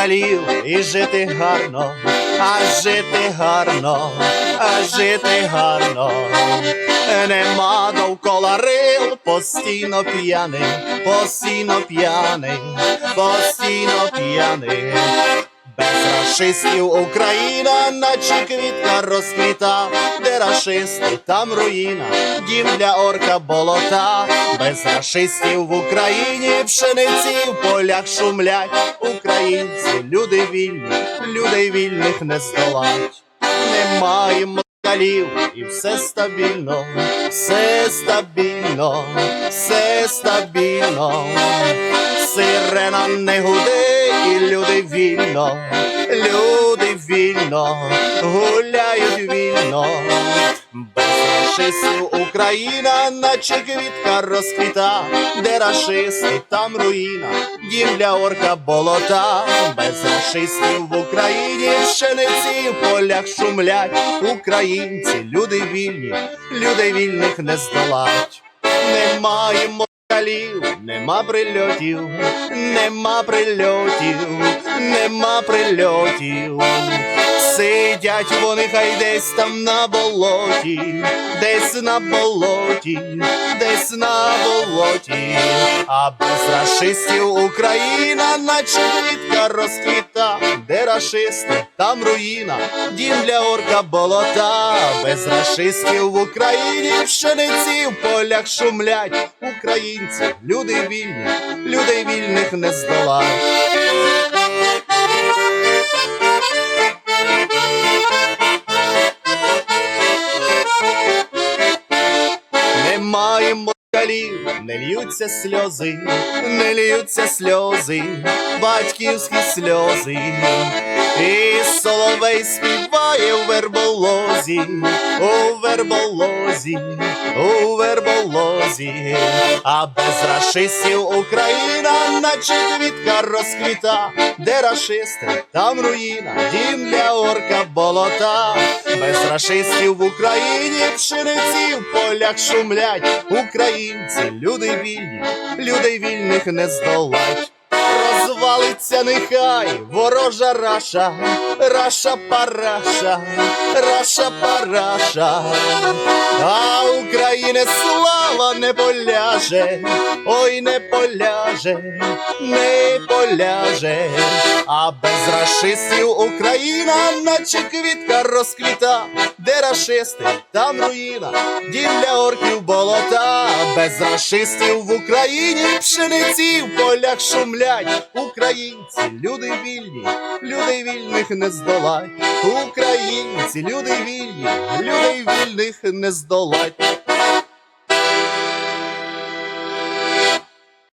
москалів і жити гарно, а жити гарно, а жити гарно. Нема довкола рил, постійно п'яний, постійно п'яний, постійно п'яний. Без рашистів Україна, наче квітка розквіта, де рашисти, там руїна, дім для орка болота. Без рашистів в Україні пшениці в полях шумлять. Українці, люди вільні, людей вільних не здолать. Немає москалів і все стабільно, все стабільно, все стабільно. Сирена не гуде, люди вільно, люди вільно, гуляють вільно. Без рашистів Україна, наче квітка розквіта, де рашисти, там руїна, дім для орка болота. Без рашистів в Україні пшениці в полях шумлять. Українці, люди вільні, людей вільних не здолать. Немає москалів, нема прильотів, нема прильотів, нема прильотів. Сидять вони хай десь там на болоті, десь на болоті, десь на болоті, а без рашистів Україна, наче квітка розквіта, де рашисти, там руїна, дім для орка болота, без рашистів в Україні пшениці в полях шумлять. Українці, люди вільні, людей вільних не здолать. Немає москалів, не льються сльози, не льються сльози, батьківські сльози. І соловей співає у верболозі, у верболозі, у верболозі, а без рашистів Україна, наче квітка розквіта, де рашисти, там руїна, дім для орка болота, без рашистів в Україні пшениці в полях шумлять. Українці, люди вільні, людей вільних не здолать. Розвалиться нехай ворожа раша, раша параша, раша параша, а Україне слава не поляже, ой не поляже, не поляже, а без рашистів Україна, наче квітка розквіта, де рашисти, там руїна, дім для орків болота, без рашистів в Україні пшениці в полях шумлять. Українці, люди вільні, людей вільних не здолать. Українці, люди вільні, людей вільних не здолать.